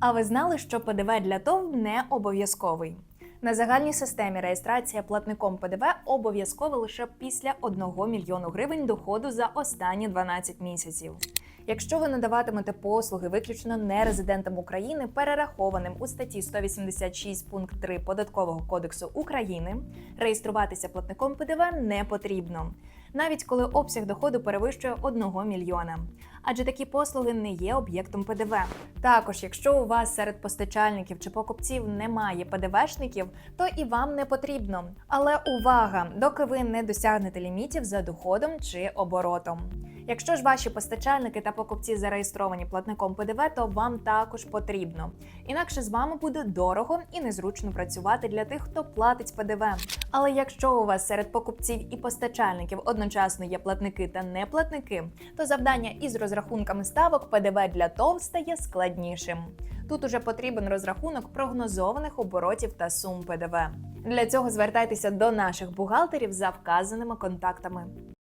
А ви знали, що ПДВ для ТОВ не обов'язковий? На загальній системі реєстрація платником ПДВ обов'язкова лише після 1 мільйону гривень доходу за останні 12 місяців. Якщо ви надаватимете послуги виключно нерезидентам України, перерахованим у статті 186 пункт 3 Податкового кодексу України, реєструватися платником ПДВ не потрібно, навіть коли обсяг доходу перевищує 1 мільйона. Адже такі послуги не є об'єктом ПДВ. Також, якщо у вас серед постачальників чи покупців немає ПДВшників, то і вам не потрібно. Але увага, доки ви не досягнете лімітів за доходом чи оборотом. Якщо ж ваші постачальники та покупці зареєстровані платником ПДВ, то вам також потрібно. Інакше з вами буде дорого і незручно працювати для тих, хто платить ПДВ. Але якщо у вас серед покупців і постачальників одночасно є платники та неплатники, то завдання із розрахунками ставок ПДВ для ТОВ стає складнішим. Тут уже потрібен розрахунок прогнозованих оборотів та сум ПДВ. Для цього звертайтеся до наших бухгалтерів за вказаними контактами.